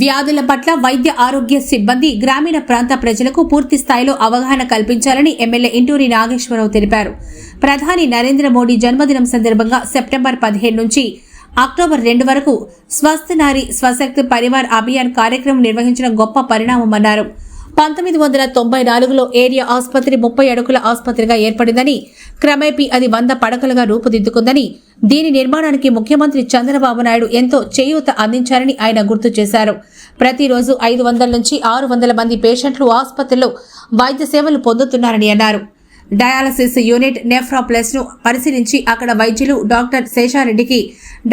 వ్యాధుల పట్ల వైద్య ఆరోగ్య సిబ్బంది గ్రామీణ ప్రాంత ప్రజలకు పూర్తి స్థాయిలో అవగాహన కల్పించాలని ఎమ్మెల్యే ఇంటూరి నాగేశ్వరరావు తెలిపారు. ప్రధాని నరేంద్ర మోడీ జన్మదినం సందర్భంగా సెప్టెంబర్ పదిహేను నుంచి అక్టోబర్ రెండు వరకు స్వస్థ నారి స్వశక్తి పరివార్ అభియాన్ కార్యక్రమం నిర్వహించడం గొప్ప పరిణామమన్నారు పంతొమ్మిది వందల తొంభై నాలుగులో ఏరియా ఆసుపత్రి ముప్పై అడుగుల ఆసుపత్రిగా ఏర్పడిందని క్రమేపీ అది వంద పడకలుగా రూపుదిద్దుకుందని దీని నిర్మాణానికి ముఖ్యమంత్రి చంద్రబాబు నాయుడు ఎంతో చేయూత అందించారని ఆయన గుర్తు చేశారు. ప్రతిరోజు ఐదు వందల నుంచి ఆరు వందల మంది పేషెంట్లు ఆసుపత్రిలో వైద్య సేవలు పొందుతున్నారని అన్నారు. డయాలసిస్ యూనిట్ నెఫ్రాప్లస్ను పరిశీలించి అక్కడ వైద్యులు డాక్టర్ శేషారెడ్డికి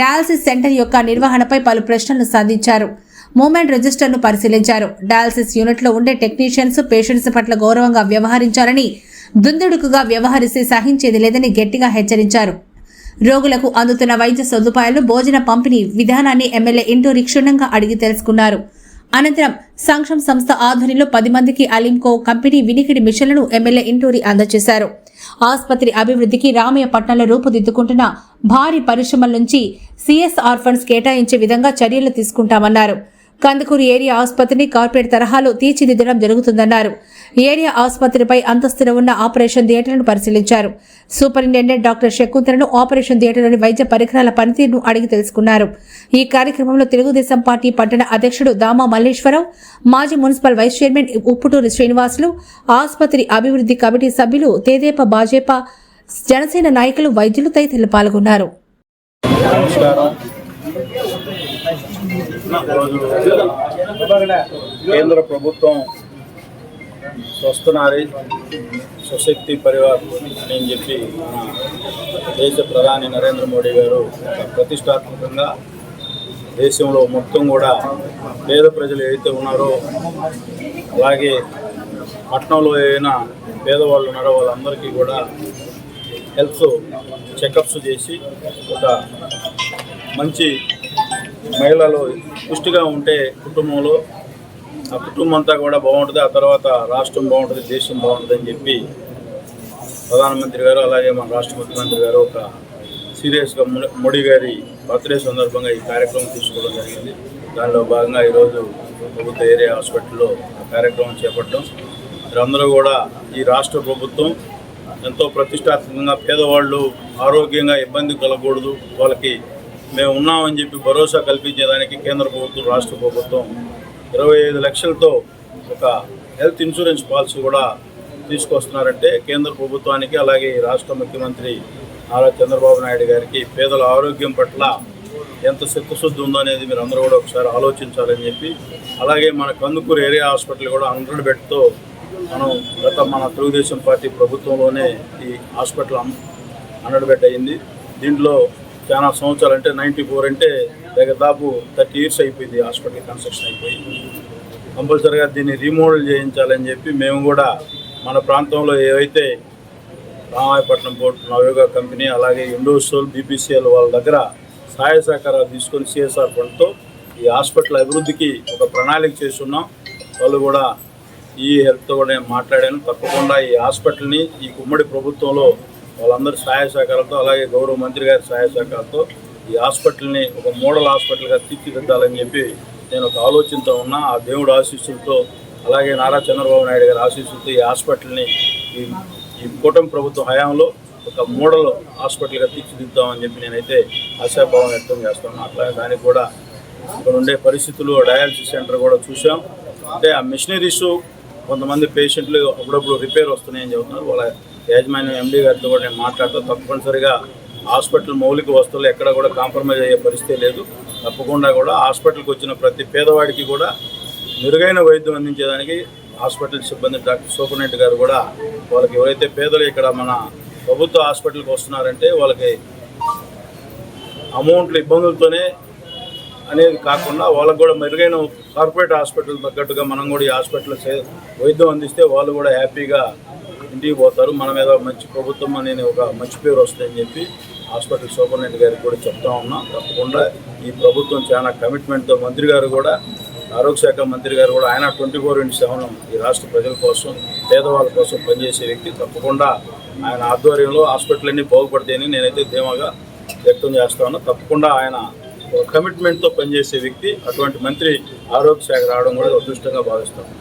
డయాలసిస్ సెంటర్ యొక్క నిర్వహణపై పలు ప్రశ్నలు సాధించారు. మూమెంట్ రిజిస్టర్ను పరిశీలించారు. డయాలసిస్ యూనిట్లో ఉండే టెక్నీషియన్స్ పేషెంట్స్ పట్ల గౌరవంగా వ్యవహరించాలని దుందుడుకుగా వ్యవహరిస్తే సహించేది లేదని గట్టిగా హెచ్చరించారు. రోగులకు అందుతున్న వైద్య సదుపాయాలు భోజన పంపిణీ విధానాన్ని ఎమ్మెల్యే ఇంటూరి క్షుణ్ణంగా అడిగి తెలుసుకున్నారు. అనంతరం సంక్షం సంస్థ ఆధ్వర్యంలో పది మందికి అలింకో కంపెనీ వినికిడి మిషన్లను ఎమ్మెల్యే ఇంటూరి అందజేశారు. ఆసుపత్రి అభివృద్ధికి రామయ్య పట్నంలో రూపుదిద్దుకుంటున్న భారీ పరిశ్రమల నుంచి సిఎస్ఆర్ ఫండ్స్ కేటాయించే విధంగా చర్యలు తీసుకుంటామన్నారు. కందుకూరు ఏరియా ఆసుపత్రిని కార్పొరేట్ తరహాలో తీర్చిదిద్దడం జరుగుతుందన్నారు. ఏరియా ఆసుపత్రిపై అంతస్తున ఉన్న ఆపరేషన్ థియేటర్ను పరిశీలించారు. సూపరింటెండెంట్ డాక్టర్ శకుంతలను ఆపరేషన్ థియేటర్లోని వైద్య పరికరాల పనితీరును అడిగి తెలుసుకున్నారు. ఈ కార్యక్రమంలో తెలుగుదేశం పార్టీ పట్టణ అధ్యక్షుడు దామా మల్లేశ్వరరావు మాజీ municipal vice chairman Upputuri Srinivasulu ఆసుపత్రి అభివృద్ధి కమిటీ సభ్యులు తేదేపా భాజపా జనసేన నాయకులు వైద్యులు తదితరులు పాల్గొన్నారు. కేంద్ర ప్రభుత్వం స్వస్థనారి స్వశక్తి పరివార్ అని చెప్పి మన దేశ ప్రధాని నరేంద్ర మోడీ గారు ఒక ప్రతిష్టాత్మకంగా దేశంలో మొత్తం కూడా పేద ప్రజలు ఏదైతే ఉన్నారో అలాగే పట్టణంలో ఏదైనా పేదవాళ్ళు ఉన్నారో వాళ్ళందరికీ కూడా హెల్త్ చెకప్స్ చేసి ఒక మంచి మహిళలు పుష్టిగా ఉంటే కుటుంబంలో ఆ కుటుంబం అంతా కూడా బాగుంటుంది ఆ తర్వాత రాష్ట్రం బాగుంటుంది దేశం బాగుంటుంది అని చెప్పి ప్రధానమంత్రి గారు అలాగే మన రాష్ట్ర ముఖ్యమంత్రి గారు ఒక సీరియస్గా మోడీ గారి బర్త్డే సందర్భంగా ఈ కార్యక్రమం తీసుకోవడం జరిగింది. దానిలో భాగంగా ఈరోజు ప్రభుత్వ ఏరియా హాస్పిటల్లో ఆ కార్యక్రమం చేపట్టడం. మీరందరూ కూడా ఈ రాష్ట్ర ప్రభుత్వం ఎంతో ప్రతిష్టాత్మకంగా పేదవాళ్ళు ఆరోగ్యంగా ఇబ్బంది కలగకూడదు వాళ్ళకి మేము ఉన్నామని చెప్పి భరోసా కల్పించేదానికి కేంద్ర ప్రభుత్వం రాష్ట్ర ప్రభుత్వం ఇరవై ఐదు లక్షలతో ఒక హెల్త్ ఇన్సూరెన్స్ పాలసీ కూడా తీసుకొస్తున్నారంటే కేంద్ర ప్రభుత్వానికి అలాగే రాష్ట్ర ముఖ్యమంత్రి నారా చంద్రబాబు నాయుడు గారికి పేదల ఆరోగ్యం పట్ల ఎంత శక్తిశుద్ధి ఉందో అనేది మీరు అందరూ కూడా ఒకసారి ఆలోచించాలని చెప్పి అలాగే మన కందుకూరు ఏరియా హాస్పిటల్ కూడా హండ్రెడ్ బెడ్తో మనం గత మన తెలుగుదేశం పార్టీ ప్రభుత్వంలోనే ఈ హాస్పిటల్ హండ్రెడ్ బెడ్ అయింది. దీంట్లో చాలా సంవత్సరాలు అంటే నైంటీ ఫోర్ అంటే దాదాపు థర్టీ ఇయర్స్ అయిపోయింది హాస్పిటల్ కన్స్ట్రక్షన్ అయిపోయి. కంపల్సరీగా దీన్ని రీమోడల్ చేయించాలని చెప్పి మేము కూడా మన ప్రాంతంలో ఏవైతే రామాయపట్నం బోర్డు నవయోగ కంపెనీ అలాగే ఇండోసోల్ బీపీసీఎల్ వాళ్ళ దగ్గర సహాయ సహకారాలు తీసుకొని సిఎస్ఆర్ ఫండ్తో ఈ హాస్పిటల్ అభివృద్ధికి ఒక ప్రణాళిక చేస్తున్నాం. వాళ్ళు కూడా ఈ హెల్త్తో కూడా నేను మాట్లాడాను. తప్పకుండా ఈ హాస్పిటల్ని ఈ ఉమ్మడి ప్రభుత్వంలో వాళ్ళందరి సహాయ సహకారాలతో అలాగే గౌరవ మంత్రి గారి సహాయ సహకారాలతో ఈ హాస్పిటల్ని ఒక మోడల్ హాస్పిటల్గా తీర్చిదిద్దాలని చెప్పి నేను ఒక ఆలోచనతో ఉన్నా. ఆ దేవుడు ఆశీస్సులతో అలాగే నారా చంద్రబాబు నాయుడు గారి ఆశీస్సులతో ఈ హాస్పిటల్ని ఈ ఈ కూటమి ప్రభుత్వ హయాంలో ఒక మోడల్ హాస్పిటల్గా తీర్చిదిద్దామని చెప్పి నేనైతే ఆశాభావం వ్యక్తం చేస్తాను. అట్లాగే దానికి కూడా ఇక్కడ ఉండే పరిస్థితులు డయాలసిస్ సెంటర్ కూడా చూసాం అంటే ఆ మిషనరీస్ కొంతమంది పేషెంట్లు అప్పుడప్పుడు రిపేర్ వస్తున్నాయని చెబుతున్నారు. వాళ్ళ యాజమాన్యం ఎండీ గారితో కూడా నేను మాట్లాడుతూ తప్పనిసరిగా హాస్పిటల్ మౌలిక వస్తువులు ఎక్కడ కూడా కాంప్రమైజ్ అయ్యే పరిస్థితి లేదు. తప్పకుండా కూడా హాస్పిటల్కి వచ్చిన ప్రతి పేదవాడికి కూడా మెరుగైన వైద్యం అందించేదానికి హాస్పిటల్ సిబ్బంది డాక్టర్ సూపరింటెండెంట్ గారు కూడా వాళ్ళకి ఎవరైతే పేదలు ఇక్కడ మన ప్రభుత్వ హాస్పిటల్కి వస్తున్నారంటే వాళ్ళకి అమౌంట్లు ఇబ్బందులతోనే అనేది కాకుండా వాళ్ళకు కూడా మెరుగైన కార్పొరేట్ హాస్పిటల్ తగ్గట్టుగా మనం కూడా ఈ హాస్పిటల్ వైద్యం అందిస్తే వాళ్ళు కూడా హ్యాపీగా ఇంటికి పోతారు. మన మీద మంచి ప్రభుత్వం అనేది ఒక మంచి పేరు వస్తుందని చెప్పి హాస్పిటల్ సూపరింటెండెంట్ గారికి కూడా చెప్తా ఉన్నాం. తప్పకుండా ఈ ప్రభుత్వం చాలా కమిట్మెంట్తో మంత్రి గారు కూడా ఆరోగ్య శాఖ మంత్రి గారు కూడా ఆయన ట్వంటీ ఫోర్ ఇంటూ సెవెన్ ఈ రాష్ట్ర ప్రజల కోసం పేదవాళ్ళ కోసం పనిచేసే వ్యక్తి. తప్పకుండా ఆయన ఆధ్వర్యంలో హాస్పిటల్ అన్నీ బాగుపడతాయని నేనైతే ధీమాగా వ్యక్తం చేస్తాను తప్పకుండా ఆయన కమిట్మెంట్తో పనిచేసే వ్యక్తి అటువంటి మంత్రి ఆరోగ్య శాఖ రావడం కూడా అదృష్టంగా భావిస్తాను.